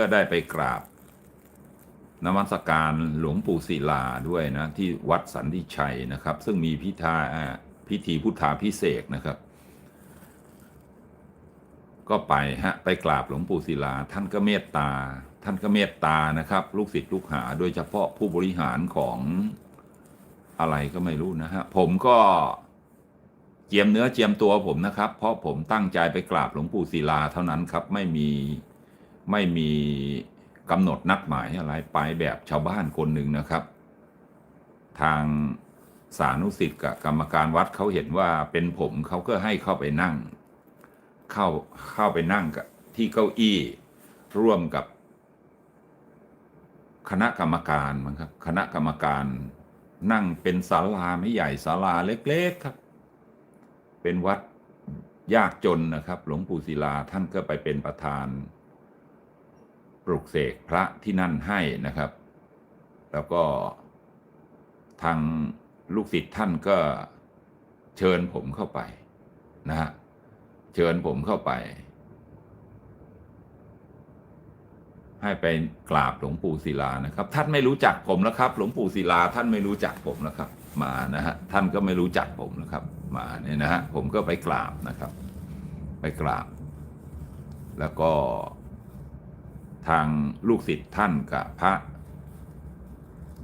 ก็ได้ไปกราบนมัสการหลวงปู่ศิลาด้วยนะ ที่วัดสันติชัยนะครับ ซึ่งมีพิธาพิธีพุทธาพิเศษนะครับ ก็ไปฮะไปกราบหลวงปู่ศิลา ท่านก็เมตตา ท่านก็เมตตานะครับ ลูกศิษย์ลูกหา โดยเฉพาะผู้บริหารของอะไรก็ไม่รู้นะฮะผมก็เจียมเนื้อเจียมตัวผมนะครับ เพราะผมตั้งใจไปกราบหลวงปู่ศิลาเท่านั้นครับไม่มี ไม่มีกำหนดนัดหมายอะไรไปแบบชาวบ้านคนหนึ่งนะครับ ทางสานุสิทธิ์กับกรรมการวัดเขาเห็นว่าเป็นผมเขาก็ให้เข้าไปนั่ง เข้าเข้าไปนั่งกับที่เก้าอี้ร่วมกับ คณะกรรมการมั้งครับ คณะกรรมการนั่งเป็นศาลาไม่ใหญ่ศาลาเล็กๆครับ เป็นวัดยากจนนะครับ หลวงปู่ศิลาท่านก็ไปเป็นประธาน ลุกเสกพระที่นั่นให้นะครับ แล้วก็ทางลูกศิษย์ท่านก็เชิญผมเข้าไปนะฮะเชิญผมเข้าไป ให้ไปกราบหลวงปู่ศิลานะครับ ท่านไม่รู้จักผมแล้วครับ หลวงปู่ศิลาท่านไม่รู้จักผมแล้วครับ มานะฮะท่านก็ไม่รู้จักผมนะครับ มาเนี่ยนะฮะผมก็ไปกราบนะครับ ไปกราบ แล้วก็ ทางลูกศิษย์ท่านกับพระ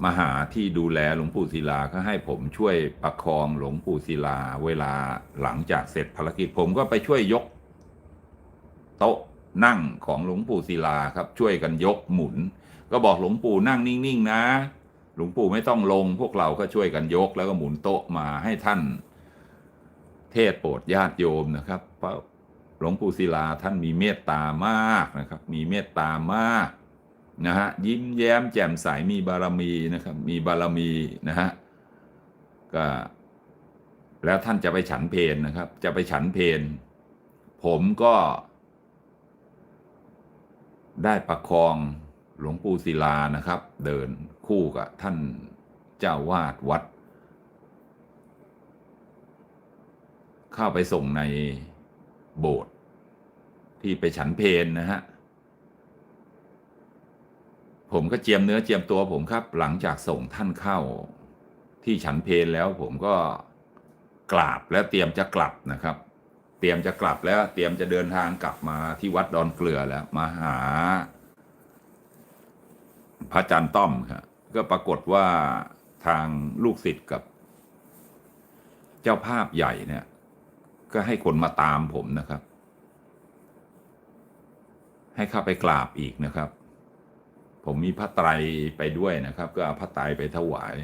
มหาที่ดูแลหลวงปู่ศิลาก็ให้ผมช่วยประคองหลวงปู่ศิลา เวลาหลังจากเสร็จภารกิจผมก็ไปช่วยยก โต๊ะนั่งของหลวงปู่ศิลาครับ ช่วยกันยกหมุน ก็บอกหลวงปู่นั่งนิ่งๆนะ หลวงปู่ไม่ต้องลง พวกเราก็ช่วยกันยกแล้วก็หมุนโต๊ะมาให้ท่าน เทศโปรดญาติโยมนะครับเพราะ หลวงปู่ศิลาท่านมีเมตตามากนะครับ มีเมตตามากนะฮะยิ้มแย้มแจ่มใสมีบารมีนะครับ มีบารมีนะฮะก็แล้วท่านจะไปฉันเพนนะครับ จะไปฉันเพนผมก็ได้ประคองหลวงปู่ศิลานะครับ เดินคู่กับท่านเจ้าวาดวัด เข้าไปส่งในโบสถ์ ที่ไปฉันเพนนะฮะ ผมก็เจียมเนื้อเจียมตัวผมครับ หลังจากส่งท่านเข้า ที่ฉันเพนแล้วผมก็กราบแล้วเตรียมจะกลับนะครับ เตรียมจะกลับแล้วเตรียมจะเดินทางกลับมาที่วัดดอนเกลือแล้ว มาหา พระอาจารย์ต้อมครับก็ปรากฏว่าทางลูกศิษย์กับ เจ้าภาพใหญ่เนี่ย ก็ให้คนมาตามผมนะครับ ให้เข้าไปกราบอีกนะครับ ผมมีพระไตรไปด้วยนะครับ ก็เอาพระไตรไปถวาย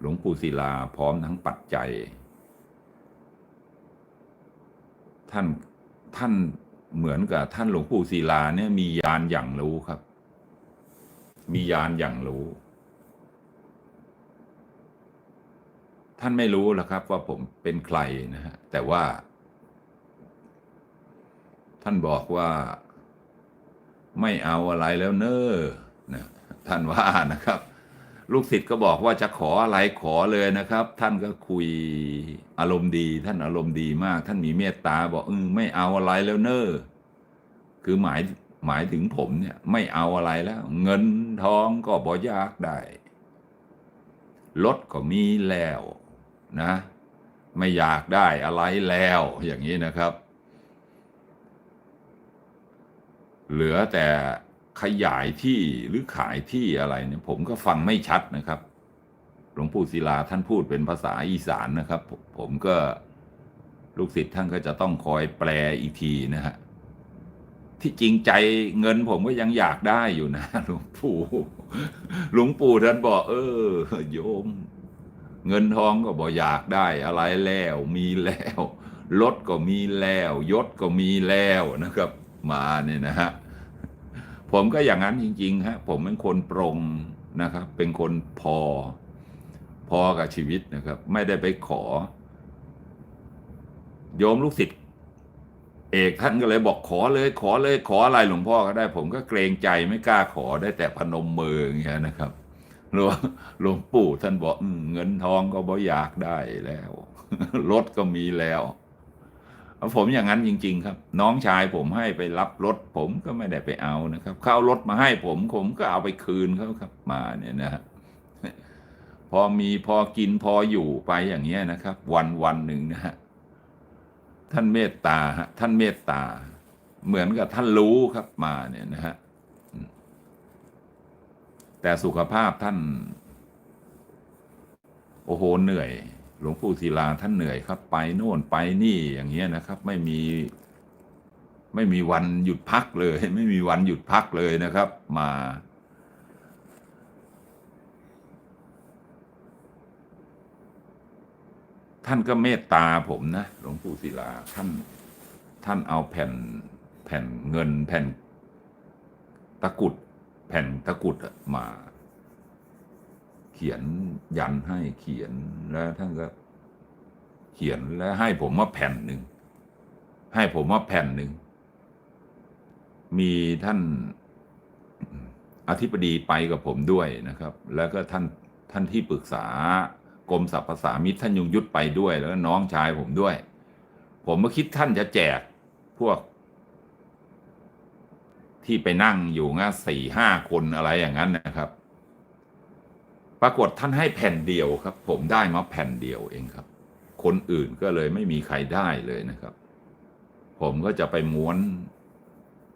หลวงปู่ศิลาพร้อมทั้งปัจจัย ท่านท่านเหมือนกับท่านหลวงปู่ศิลาเนี่ยมียานอย่างรู้ครับ มียานอย่างรู้ ท่านไม่รู้หรอกครับ ว่าผมเป็นใครนะฮะแต่ว่า ท่านบอกว่า ไม่เอาอะไรแล้วเนอ้อนะท่านว่านะครับ ลูกศิษย์ก็บอกว่าจะขออะไรขอเลยนะครับ ท่านก็คุยอารมณ์ดี ท่านอารมณ์ดีมาก ท่านมีเมตตาบอกเออไม่เอาอะไรแล้วเนอ้อคือหมายหมายถึงผมเนี่ยไม่เอาอะไรแล้ว เงินทองก็บ่ยากได้รถก็มีแล้วนะ ไม่อยากได้อะไรแล้วอย่างนี้นะครับ เหลือแต่ขยายที่หรือขายที่อะไรเนี่ยผมก็ฟังไม่ชัดนะครับ หลวงปู่ศิลาท่านพูดเป็นภาษาอีสานนะครับผมผมก็ลูกศิษย์ท่านก็จะต้องคอยแปลอีกทีนะฮะที่จริงใจเงินผมก็ยังอยากได้อยู่นะหลวงปู่หลวงปู่ท่านบอก เออ โยม เงินทองก็บอกอยากได้อะไรแล้ว มีแล้วรถก็มีแล้วยศก็มีแล้วนะครับ มาเนี่ยนะฮะ ผมก็อย่างนั้นจริงๆฮะผมเป็นคนปรงนะครับ เป็นคนพอ พอกับชีวิตนะครับ ไม่ได้ไปขอ โยมลูกศิษย์เอกท่านก็เลยบอกขอเลยขอเลยขออะไรหลวงพ่อก็ได้ ผมก็เกรงใจไม่กล้าขอได้แต่พนมมืออย่างเงี้ยนะครับหลวงหลวงปู่ท่านบอกอเงินทองก็บ่อยากได้แล้วรถก็มีแล้ว ผมอย่างนั้นจริง ๆ ครับ น้องชายผมให้ไปรับรถ ผมก็ไม่ได้ไปเอานะครับเขาเอารถมาให้ผม ผมก็เอาไปคืนเขาครับ มาเนี่ยนะพอมีพอกินพออยู่ไปอย่างเงี้ยนะครับ วันวันหนึ่งนะฮะท่านเมตตาฮะท่านเมตตา เหมือนกับท่านรู้ครับมาเนี่ยนะฮะแต่สุขภาพท่าน โอ้โหเหนื่อย หลวงปู่ศิลาท่านเหนื่อยครับ ไปโน่นไปนี่อย่างเงี้ยนะครับ ไม่มี ไม่มีวันหยุดพักเลย ไม่มีวันหยุดพักเลยนะครับ มา ท่านก็เมตตาผมนะหลวงปู่ศิลาท่าน ท่านเอาแผ่นแผ่นเงินแผ่นตะกุดแผ่นตะกุดมา เขียนยันให้เขียนแล้วท่านก็ เขียนแล้วให้ผมมาแผ่นหนึ่งให้ผมมาแผ่นหนึ่งมีท่านอธิบดีไปกับผมด้วยนะครับ แล้วก็ท่านท่านที่ปรึกษากรมสรรพสามิตท่านยงยุทธไปด้วย แล้วก็น้องชายผมด้วย ผมก็คิดท่านจะแจกพวก ที่ไปนั่งอยู่งั้นสี่ห้าคนอะไรอย่างนั้นนะครับ ปรากฏท่านให้แผ่นเดียวครับ ผมได้มาแผ่นเดียวเองครับ คนอื่นก็เลยไม่มีใครได้เลยนะครับ ผมก็จะไปม้วน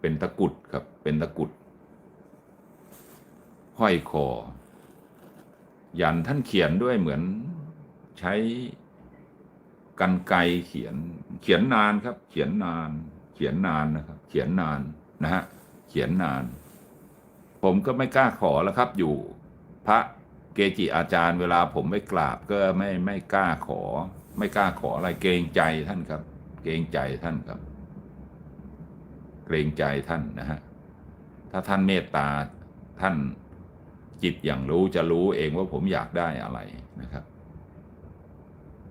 เป็นตะกุดครับ เป็นตะกุดห้อยคอ ยันท่านเขียนด้วยเหมือนใช้กันไกเขียน เขียนนานครับ เขียนนาน เขียนนานนะครับ เขียนนานนะฮะ เขียนนาน ผมก็ไม่กล้าขอแล้วครับ อยู่พระ เกจิอาจารย์เวลาผมไปกราบก็ไม่ไม่กล้าขอ ไม่กล้าขออะไรเกรงใจท่านครับ เกรงใจท่านครับ เกรงใจท่านนะฮะถ้าท่านเมตตาท่านจิตอย่างรู้จะรู้เองว่าผมอยากได้อะไรนะครับ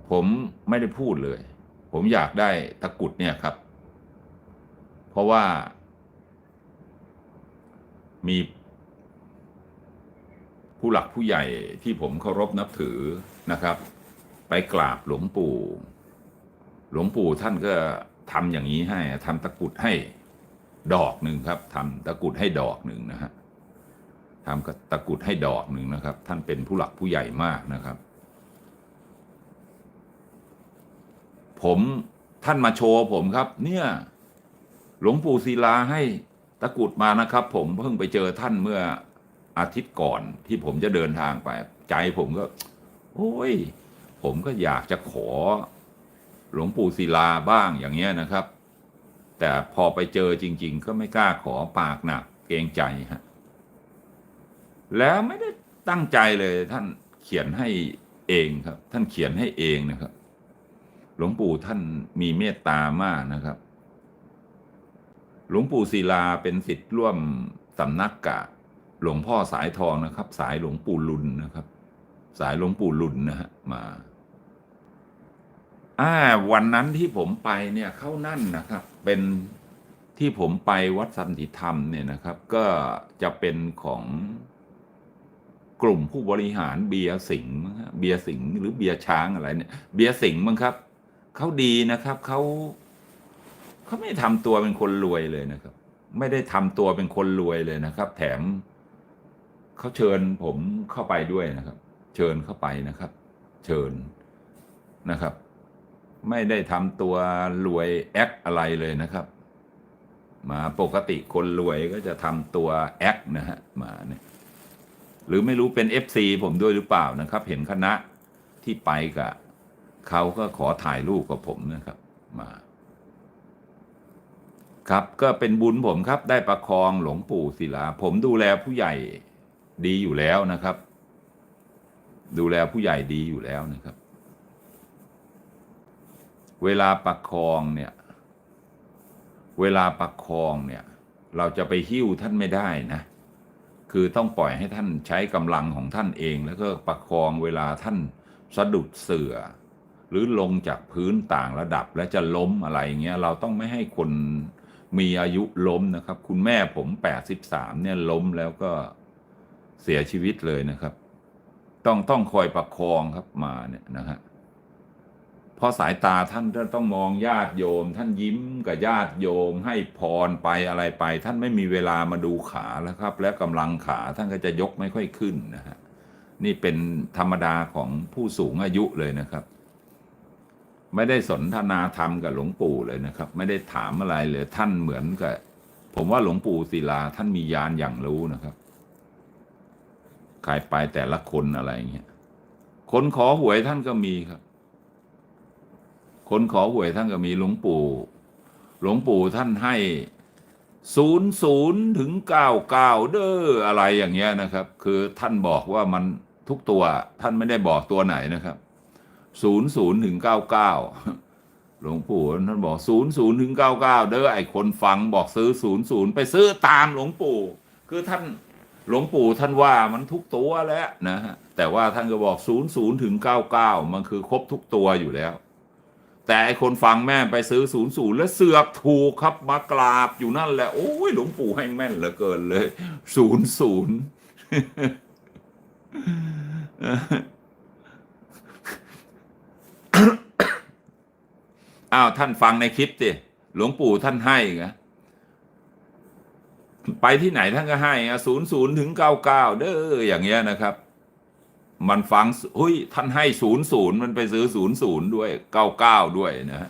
ผมไม่ได้พูดเลย ผมอยากได้ตะกุดเนี่ยครับ เพราะว่า มี ผู้หลักผู้ใหญ่ที่ผมเคารพนับถือนะครับ ไปกราบหลวงปู่ หลวงปู่ท่านก็ทำอย่างนี้ให้ทำตะกุดให้ดอกหนึ่งครับทำตะกุดให้ดอกหนึ่งนะฮะทำตะกุดให้ดอกหนึ่งนะครับ ท่านเป็นผู้หลักผู้ใหญ่มากนะครับ ผมท่านมาโชว์ผมครับ เนี่ย หลวงปู่ศิลาให้ตะกุดมานะครับ ผมเพิ่งไปเจอท่านเมื่อ อาทิตย์ก่อนที่ผมจะเดินทางไป ใจผมก็ โอ้ย ผมก็อยากจะขอหลวงปู่ศิลาบ้างอย่างเงี้ยนะครับ แต่พอไปเจอจริง ๆ ก็ไม่กล้าขอปากหนักเกรงใจฮะแล้วไม่ได้ตั้งใจเลยท่านเขียนให้เองครับ ท่านเขียนให้เองนะครับ หลวงปู่ท่านมีเมตตามากนะครับ หลวงปู่ศิลาเป็นสิทธิ์ร่วมสำนักกะ หลวงพ่อสายทองนะครับ สายหลวงปู่ลุนนะครับ สายหลวงปู่ลุนนะฮะมาอ่าวันนั้นที่ผมไปเนี่ยเข้านั่นนะครับ เป็นที่ผมไปวัดสันติธรรมเนี่ยนะครับ ก็จะเป็นของกลุ่มผู้บริหารเบียร์สิงห์เบียร์สิงห์หรือเบียร์ช้างอะไรเนี่ย เบียร์สิงห์มั้งครับเขาดีนะครับเขาเขาไม่ทำตัวเป็นคนรวยเลยนะครับ ไม่ได้ทำตัวเป็นคนรวยเลยนะครับ แถม เขาเชิญผมเข้าไปด้วยนะครับ เชิญเข้าไปนะครับ เชิญนะครับ ไม่ได้ทำตัวรวยแอคอะไรเลยนะครับ มาปกติคนรวยก็จะทำตัวแอคนะฮะมาเนี่ยหรือไม่รู้เป็น FC ผมด้วยหรือเปล่านะครับ เห็นคณะที่ไปกับเขาก็ขอถ่ายรูปกับผมนะครับมาครับก็เป็นบุญผมครับได้ประคองหลวงปู่ศิลา ผมดูแลผู้ใหญ่ ดีอยู่แล้วนะครับ ดูแลผู้ใหญ่ดีอยู่แล้วนะครับ เวลาประคองเนี่ย เวลาประคองเนี่ย เราจะไปหิ้วท่านไม่ได้นะ คือต้องปล่อยให้ท่านใช้กำลังของท่านเอง แล้วก็ประคองเวลาท่านสะดุดเสือหรือลงจากพื้นต่างระดับและจะล้มอะไรเงี้ยเราต้องไม่ให้คนมีอายุล้มนะครับ คุณแม่ผมแปดสิบสามเนี่ยล้มแล้วก็ เสียชีวิตเลยนะครับ ต้องต้องคอยประคองครับมาเนี่ยนะฮะเพราะสายตาท่านต้องมองญาติโยม ท่านยิ้มกับญาติโยม ให้พรไปอะไรไป ท่านไม่มีเวลามาดูขาแล้วครับ และกำลังขาท่านก็จะยกไม่ค่อยขึ้นนะฮะนี่เป็นธรรมดาของผู้สูงอายุเลยนะครับ ไม่ได้สนทนาธรรมกับหลวงปู่เลยนะครับ ไม่ได้ถามอะไรเลยท่านเหมือนกับ ผมว่าหลวงปู่ศิลาท่านมียานอย่างรู้นะครับ ใครไปแต่ละคนอะไรเงี้ยคนขอหวยท่านก็มีครับ คนขอหวยท่านก็มีหลวงปู่ หลวงปู่ท่านให้ศูนย์ศูนย์ถึงเก้าเก้าเด้ออะไรอย่างเงี้ยนะครับ คือท่านบอกว่ามันทุกตัวท่านไม่ได้บอกตัวไหนนะครับศูนย์ศูนย์ถึงเก้าเก้าหลวงปู่ท่านบอกศูนย์ศูนย์ถึงเก้าเก้าเด้อไอคนฟังบอกซื้อศูนย์ศูนย์ไปซื้อตามหลวงปู่ คือท่าน หลวงปู่ท่านว่ามันทุกตัวแล้วนะฮะแต่ว่าท่านก็บอกศูนย์ศูนย์ถึงเก้าเก้ามันคือครบทุกตัวอยู่แล้ว แต่ไอคนฟังแม่ไปซื้อศูนย์ศูนย์แล้วเสือกถูกครับมากราบอยู่นั่นแหละโอ้ยหลวงปู่ให้แม่นเหลือเกินเลยศูนย์ศูนย์อ้าวท่านฟังในคลิปสิหลวงปู่ท่านให้ไง ไปที่ไหนท่านก็ให้ศูนย์ศูนย์ถึงเก้าเก้าเด้ออย่างเงี้ยนะครับ มันฟังเฮ้ยท่านให้ศูนย์ศูนย์มันไปซื้อศูนย์ศูนย์ด้วยเก้าเก้าด้วยนะฮะ